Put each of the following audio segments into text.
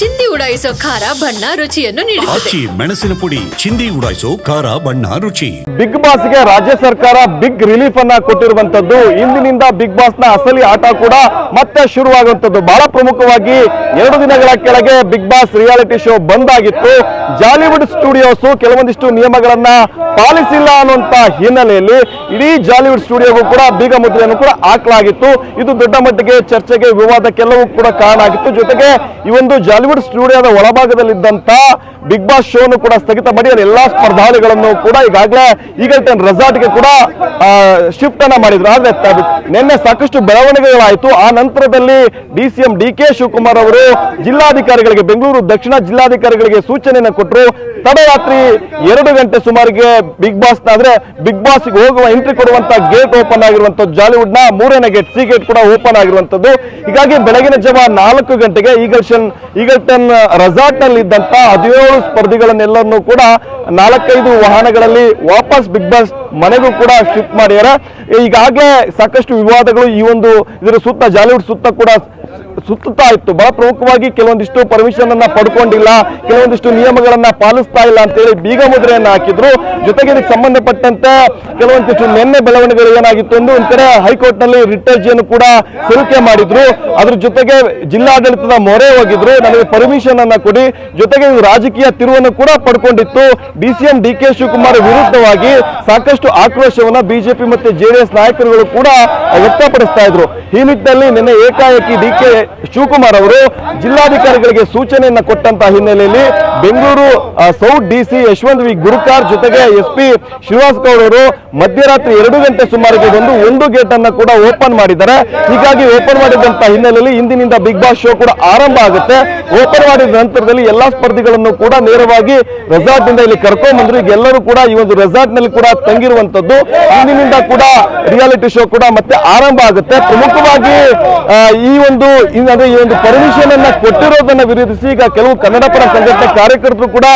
ಚಿಂದಿ ಉಡಾಯಿಸೋ ಖಾರ ಬಣ್ಣ ರುಚಿಯನ್ನು ನೀಡುತ್ತದೆ. ಆಚಿ ಮೆಣಸಿನ ಪುಡಿ ಚಿಂದಿ ಉಡಾಯಿಸೋ ಖಾರ ಬಣ್ಣ ರುಚಿ. ಬಿಗ್ ಬಾಸ್ಗೆ ರಾಜ್ಯ ಸರ್ಕಾರ ಬಿಗ್ ರಿಲೀಫ್ ಅನ್ನ ಕೊಟ್ಟಿರುವಂತದ್ದು ಇಂದಿನಿಂದ ಬಿಗ್ ಬಾಸ್ನ ಅಸಲಿ ಆಟ ಕೂಡ ಮತ್ತೆ ಶುರುವಾಗುವಂತದ್ದು ಬಹಳ ಪ್ರಮುಖವಾಗಿ ಎರಡು ದಿನಗಳ ಕೆಳಗೆ ಬಿಗ್ ಬಾಸ್ ರಿಯಾಲಿಟಿ ಶೋ ಬಂದ್ ಆಗಿತ್ತು ಜಾಲಿವುಡ್ ಸ್ಟುಡಿಯೋಸ್ ಕೆಲವೊಂದಿಷ್ಟು ನಿಯಮಗಳನ್ನ ಪಾಲಿಸಿಲ್ಲ ಅನ್ನುವಂತ ಹಿನ್ನೆಲೆಯಲ್ಲಿ ಇಡೀ ಜಾಲಿವುಡ್ ಸ್ಟುಡಿಯೋಗೂ ಕೂಡ ಬೀಗ ಮುದ್ರೆಯನ್ನು ಕೂಡ ಹಾಕಲಾಗಿತ್ತು. ಇದು ದೊಡ್ಡ ಮಟ್ಟಿಗೆ ಚರ್ಚೆಗೆ ವಿವಾದಕ್ಕೆಲ್ಲವೂ ಕೂಡ ಕಾರಣ ಆಗಿತ್ತು. ಜೊತೆಗೆ ಈ ಒಂದು ಜಾಲಿವುಡ್ ಸ್ಟುಡಿಯೋದ ಒಳಭಾಗದಲ್ಲಿದ್ದಂತ ಬಿಗ್ ಬಾಸ್ ಶೋನು ಕೂಡ ಸ್ಥಗಿತ ಮಾಡಿ ಎಲ್ಲಾ ಸ್ಪರ್ಧಾಳಿಗಳನ್ನು ಕೂಡ ಈಗಾಗಲೇ ಈಗಲ್ಟನ್ ರೆಸಾರ್ಟ್ಗೆ ಕೂಡ ಶಿಫ್ಟ್ ಅನ್ನ ಮಾಡಿದ್ರು. ಆದ್ರೆ ನಿನ್ನೆ ಸಾಕಷ್ಟು ಬೆಳವಣಿಗೆಗಳಾಯಿತು. ಆ ನಂತರದಲ್ಲಿ D C M D K Shivakumar ಅವರು ಜಿಲ್ಲಾಧಿಕಾರಿಗಳಿಗೆ, ಬೆಂಗಳೂರು ದಕ್ಷಿಣ ಜಿಲ್ಲಾಧಿಕಾರಿಗಳಿಗೆ ಸೂಚನೆಯನ್ನು ಕೊಟ್ಟರು ತಡರಾತ್ರಿ ಎರಡು ಗಂಟೆ ಸುಮಾರಿಗೆ ಬಿಗ್ ಬಾಸ್ ಅಂದ್ರೆ ಬಿಗ್ ಬಾಸ್ ಹೋಗುವ ಎಂಟ್ರಿ ಕೊಡುವಂತ ಗೇಟ್ ಓಪನ್ ಆಗಿರುವಂತದ್ದು ಜಾಲಿವುಡ್ನ ಮೂರನೇ ಗೇಟ್ ಸಿ ಗೇಟ್ ಕೂಡ ಓಪನ್ ಆಗಿರುವಂತದ್ದು ಹೀಗಾಗಿ ಬೆಳಗಿನ ಜಾವ ನಾಲ್ಕು ಗಂಟೆಗೆ ಈಗಲ್ಟನ್ ಈಗಲ್ಟನ್ ರೆಸಾರ್ಟ್ನಲ್ಲಿ ಇದ್ದಂತ ಹದಿನೇಳು ಸ್ಪರ್ಧಿಗಳನ್ನೆಲ್ಲರನ್ನೂ ಕೂಡ ನಾಲ್ಕೈದು ವಾಹನಗಳಲ್ಲಿ ವಾಪಸ್ ಬಿಗ್ ಬಾಸ್ ಮನೆಗೂ ಕೂಡ ಶಿಫ್ಟ್ ಮಾಡ್ಯಾರ. ಈಗಾಗಲೇ ಸಾಕಷ್ಟು ವಿವಾದಗಳು ಈ ಒಂದು ಇದರ ಸುತ್ತ, ಜಾಲಿವುಡ್ ಸುತ್ತ ಕೂಡ ಸುತ್ತಾ ಇತ್ತು. ಬಹಳ ಪ್ರಮುಖವಾಗಿ ಕೆಲವೊಂದಿಷ್ಟು ಪರ್ಮಿಷನ್ ಅನ್ನ ಪಡ್ಕೊಂಡಿಲ್ಲ, ಕೆಲವೊಂದಿಷ್ಟು ನಿಯಮಗಳನ್ನ ಪಾಲಿಸ್ತಾ ಇಲ್ಲ ಅಂತೇಳಿ ಬೀಗ ಮುದ್ರೆಯನ್ನ ಹಾಕಿದ್ರು. ಜೊತೆಗೆ ಇದಕ್ಕೆ ಸಂಬಂಧಪಟ್ಟಂತೆ ಕೆಲವೊಂದಿಷ್ಟು ನಿನ್ನೆ ಬೆಳವಣಿಗೆಗಳು ಏನಾಗಿತ್ತು ಎಂದು ಒಂದ್ ಕಡೆ ಹೈಕೋರ್ಟ್ನಲ್ಲಿ ರಿಟ್ ಅರ್ಜಿಯನ್ನು ಕೂಡ ಸಲ್ಲಿಕೆ ಮಾಡಿದ್ರು. ಅದ್ರ ಜೊತೆಗೆ ಜಿಲ್ಲಾಡಳಿತದ ಮೊರೆ ಹೋಗಿದ್ರು. ನನಗೆ ಪರ್ಮಿಷನ್ ಅನ್ನ ಕೊಡಿ. ಜೊತೆಗೆ ಇದು ರಾಜಕೀಯ ತಿರುವನ್ನು ಕೂಡ ಪಡ್ಕೊಂಡಿತ್ತು. ಡಿ ಡಿ ಕೆ ಶಿವಕುಮಾರ್ ವಿರುದ್ಧವಾಗಿ ಸಾಕಷ್ಟು ಆಕ್ರೋಶವನ್ನ ಬಿಜೆಪಿ ಮತ್ತೆ ಜೆಡಿಎಸ್ ನಾಯಕರುಗಳು ಕೂಡ ವ್ಯಕ್ತಪಡಿಸ್ತಾ ಇದ್ರು. ಈ ನಿಟ್ಟಿನಲ್ಲಿ ನಿನ್ನೆ ಏಕಾಏಕಿ ಡಿ ಕೆ ಶಿವಕುಮಾರ್ ಅವರು ಜಿಲ್ಲಾಧಿಕಾರಿಗಳಿಗೆ ಸೂಚನೆಯನ್ನ ಕೊಟ್ಟಂತ ಹಿನ್ನೆಲೆಯಲ್ಲಿ Bengaluru south DC Yashwant V. Gurukar ಜೊತೆಗೆ ಎಸ್ ಪಿ ಗೌಡ್ ಅವರು ಮಧ್ಯರಾತ್ರಿ ಎರಡು ಗಂಟೆ ಸುಮಾರಿಗೆ ಬಂದು ಒಂದು ಗೇಟ್ ಅನ್ನ ಕೂಡ ಓಪನ್ ಮಾಡಿದ್ದಾರೆ. ಹೀಗಾಗಿ ಓಪನ್ ಮಾಡಿದಂತ ಹಿನ್ನೆಲೆಯಲ್ಲಿ ಇಂದಿನಿಂದ ಬಿಗ್ ಬಾಸ್ ಶೋ ಕೂಡ ಆರಂಭ ಆಗುತ್ತೆ. ಓಪನ್ ಮಾಡಿದ ನಂತರದಲ್ಲಿ ಎಲ್ಲಾ ಸ್ಪರ್ಧಿಗಳನ್ನು ಕೂಡ ನೇರವಾಗಿ ರೆಸಾರ್ಟ್ನಿಂದ ಇಲ್ಲಿ ಕರ್ಕೊಂಡ್ ಬಂದ್ರು. ಈಗ ಎಲ್ಲರೂ ಕೂಡ ಈ ಒಂದು ರೆಸಾರ್ಟ್ನಲ್ಲಿ ಕೂಡ ತಂಗಿರುವಂತದ್ದು. ಇಂದಿನಿಂದ ಕೂಡ ರಿಯಾಲಿಟಿ ಶೋ ಕೂಡ ಮತ್ತೆ ಆರಂಭ ಆಗುತ್ತೆ. ಪ್ರಮುಖವಾಗಿ ಈ ಒಂದು ಅಂದ್ರೆ ಈ ಒಂದು ಪರ್ಮಿಷನ್ ಅನ್ನ ಕೊಟ್ಟಿರೋದನ್ನ ವಿರೋಧಿಸಿ ಈಗ ಕೆಲವು ಕನ್ನಡ ಪರ ಸಂಘಟನೆ ಕಾರ್ಯಕರ್ತರು ಕೂಡ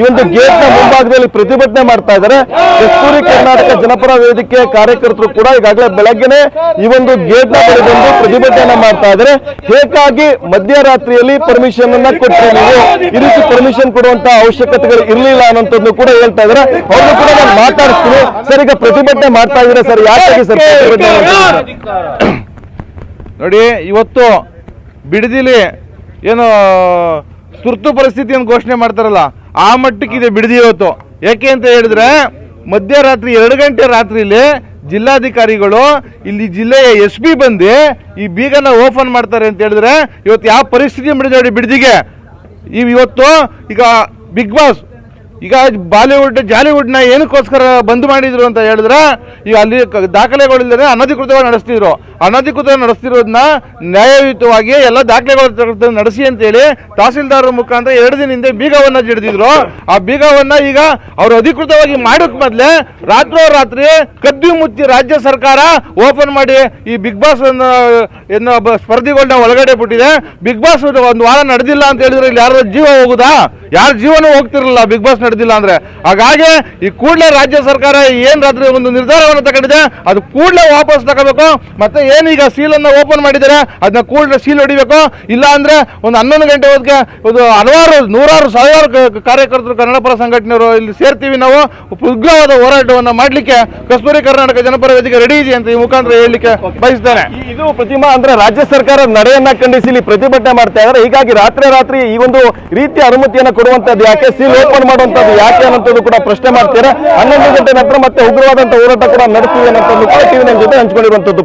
ಈ ಒಂದು ಗೇಟ್ನ ಮುಂಭಾಗದಲ್ಲಿ ಪ್ರತಿಭಟನೆ ಮಾಡ್ತಾ ಇದ್ದಾರೆ. ಕಸ್ತೂರಿ ಕರ್ನಾಟಕ ಜನಪರ ವೇದಿಕೆ ಕಾರ್ಯಕರ್ತರು ಕೂಡ ಈಗಾಗಲೇ ಬೆಳಗ್ಗೆನೆ ಈ ಒಂದು ಗೇಟ್ನ ಬಳಿ ಬಂದು ಪ್ರತಿಭಟನೆ ಮಾಡ್ತಾ ಇದ್ದಾರೆ. ಹೇಗಾಗಿ ಮಧ್ಯರಾತ್ರಿಯಲ್ಲಿ ಪರ್ಮಿಷನ್ ಅನ್ನ ಕೊಟ್ಟರೆ ನೀವು. ಈ ಪರ್ಮಿಷನ್ ಕೊಡುವಂತ ಅವಶ್ಯಕತೆಗಳು ಇರಲಿಲ್ಲ ಅನ್ನೋದನ್ನು ಕೂಡ ಹೇಳ್ತಾ ಇದ್ದಾರೆ ಅವ್ರನ್ನು ಕೂಡ ನಾನು ಮಾತಾಡ್ತೀನಿ ಸರ್, ಈಗ ಪ್ರತಿಭಟನೆ ಮಾಡ್ತಾ ಇದ್ರೆ ಸರ್? ಯಾಕೆ ಸರ್? ನೋಡಿ, ಇವತ್ತು ಬಿಡದಿಲಿ ಏನು ತುರ್ತು ಪರಿಸ್ಥಿತಿಯನ್ನು ಘೋಷಣೆ ಮಾಡ್ತಾರಲ್ಲ, ಆ ಮಟ್ಟಕ್ಕಿದೆ ಬಿಡದಿ ಇವತ್ತು. ಯಾಕೆ ಅಂತ ಹೇಳಿದ್ರೆ ಮಧ್ಯರಾತ್ರಿ ಎರಡು ಗಂಟೆ ರಾತ್ರಿಲಿ ಜಿಲ್ಲಾಧಿಕಾರಿಗಳು ಇಲ್ಲಿ ಜಿಲ್ಲೆಯ ಎಸ್ ಪಿ ಬಂದು ಈ ಬೀಗನ ಓಪನ್ ಮಾಡ್ತಾರೆ ಅಂತ ಹೇಳಿದ್ರೆ, ಇವತ್ತು ಯಾವ ಪರಿಸ್ಥಿತಿ ಬಿಡಿದೆ ನೋಡಿ ಬಿಡದಿಗೆ? ಇವತ್ತು ಈಗ ಬಿಗ್ ಬಾಸ್ ಈಗ ಬಾಲಿವುಡ್, ಜಾಲಿವುಡ್ನ ಏನಕ್ಕೋಸ್ಕರ ಬಂದ್ ಮಾಡಿದ್ರು ಅಂತ ಹೇಳಿದ್ರೆ, ಈಗ ಅಲ್ಲಿ ದಾಖಲೆಗಳಿಲ್ಲದೆ ಅನಧಿಕೃತವಾಗಿ ನಡೆಸ್ತಿದ್ರು. ಅನಧಿಕೃತ ನಡೆಸ್ತಿರೋದನ್ನ ನ್ಯಾಯಯುತವಾಗಿ ಎಲ್ಲ ದಾಖಲೆಗಳು ನಡೆಸಿ ನಡೆಸಿ ಅಂತೇಳಿ ತಹಸೀಲ್ದಾರರ ಮುಖಾಂತರ ಎರಡು ದಿನ ಹಿಂದೆ ಬೀಗವನ್ನ ಜಿಡಿದಿದ್ರು. ಆ ಬೀಗವನ್ನ ಈಗ ಅವರು ಅಧಿಕೃತವಾಗಿ ಮಾಡೋಕ್ ಮೊದ್ಲೇ ರಾತ್ರೋರಾತ್ರಿ ಕದ್ದು ಮುಚ್ಚಿ ರಾಜ್ಯ ಸರ್ಕಾರ ಓಪನ್ ಮಾಡಿ ಈ ಬಿಗ್ ಬಾಸ್ ಒಬ್ಬ ಸ್ಪರ್ಧಿಗಳನ್ನ ಒಳಗಡೆ ಬಿಟ್ಟಿದೆ. ಬಿಗ್ ಬಾಸ್ ಒಂದು ವಾರ ನಡೆದಿಲ್ಲ ಅಂತ ಹೇಳಿದ್ರೆ ಇಲ್ಲಿ ಯಾರು ಜೀವ ಹೋಗುದಾ? ಯಾರ ಜೀವನ ಹೋಗ್ತಿರಲಿಲ್ಲ ಬಿಗ್ ಬಾಸ್ ನಡೆದಿಲ್ಲ ಅಂದ್ರೆ ಹಾಗಾಗಿ ಈ ಕೂಡಲೇ ರಾಜ್ಯ ಸರ್ಕಾರ ಏನ್ ರಾತ್ರಿ ಒಂದು ನಿರ್ಧಾರವನ್ನು ತಗೊಂಡಿದೆ, ಅದು ಕೂಡಲೇ ವಾಪಸ್ ತಗೋಬೇಕು. ಮತ್ತೆ ಏನೀಗ ಸೀಲ್ ಅನ್ನ ಓಪನ್ ಮಾಡಿದ್ದಾರೆ ಅದನ್ನ ಕೂಡಲೇ ಸೀಲ್ ಹೊಡಿಬೇಕು. ಇಲ್ಲ ಅಂದ್ರೆ ಒಂದು ಹನ್ನೊಂದು ಗಂಟೆ ಹೊತ್ತಿಗೆ ಒಂದು ಹಲವಾರು, ನೂರಾರು, ಸಾವಿರಾರು ಕಾರ್ಯಕರ್ತರು ಕನ್ನಡ ಪರ ಸಂಘಟನೆಯವರು ಇಲ್ಲಿ ಸೇರ್ತೀವಿ ನಾವು. ಉಗ್ರವಾದ ಹೋರಾಟವನ್ನ ಮಾಡ್ಲಿಕ್ಕೆ ಕಸ್ತೂರಿ ಕರ್ನಾಟಕ ಜನಪರ ವೇದಿಕೆ ರೆಡಿ ಇದೆ ಅಂತ ಈ ಮುಖಾಂತರ ಹೇಳಲಿಕ್ಕೆ ಬಯಸ್ತಾರೆ ಇದು ಪ್ರತಿಮಾ ಅಂದ್ರೆ ರಾಜ್ಯ ಸರ್ಕಾರ ನಡೆಯನ್ನ ಖಂಡಿಸಿ ಇಲ್ಲಿ ಪ್ರತಿಭಟನೆ ಮಾಡ್ತಾ ಇದ್ದಾರೆ. ಹೀಗಾಗಿ ರಾತ್ರಿ ರಾತ್ರಿ ಈ ಒಂದು ರೀತಿಯ ಅನುಮತಿಯನ್ನು ಕೊಡುವಂತದ್ದು ಯಾಕೆ? ಸೀಲ್ ಓಪನ್ ಮಾಡುವಂತದ್ದು ಯಾಕೆ ಅನ್ನೋದು ಕೂಡ ಪ್ರಶ್ನೆ ಮಾಡ್ತೀರಾ? ಹನ್ನೊಂದು ಗಂಟೆ ನಂತರ ಮತ್ತೆ ಉಗ್ರವಾದಂತಹ ಹೋರಾಟ ಕೂಡ ನಡೆಸ್ತೀವಿ ಅಂತ ಕೂಡ ಟಿವಿ ಜೊತೆ ಹಂಚ್ಕೊಂಡಿರುವಂತದ್ದು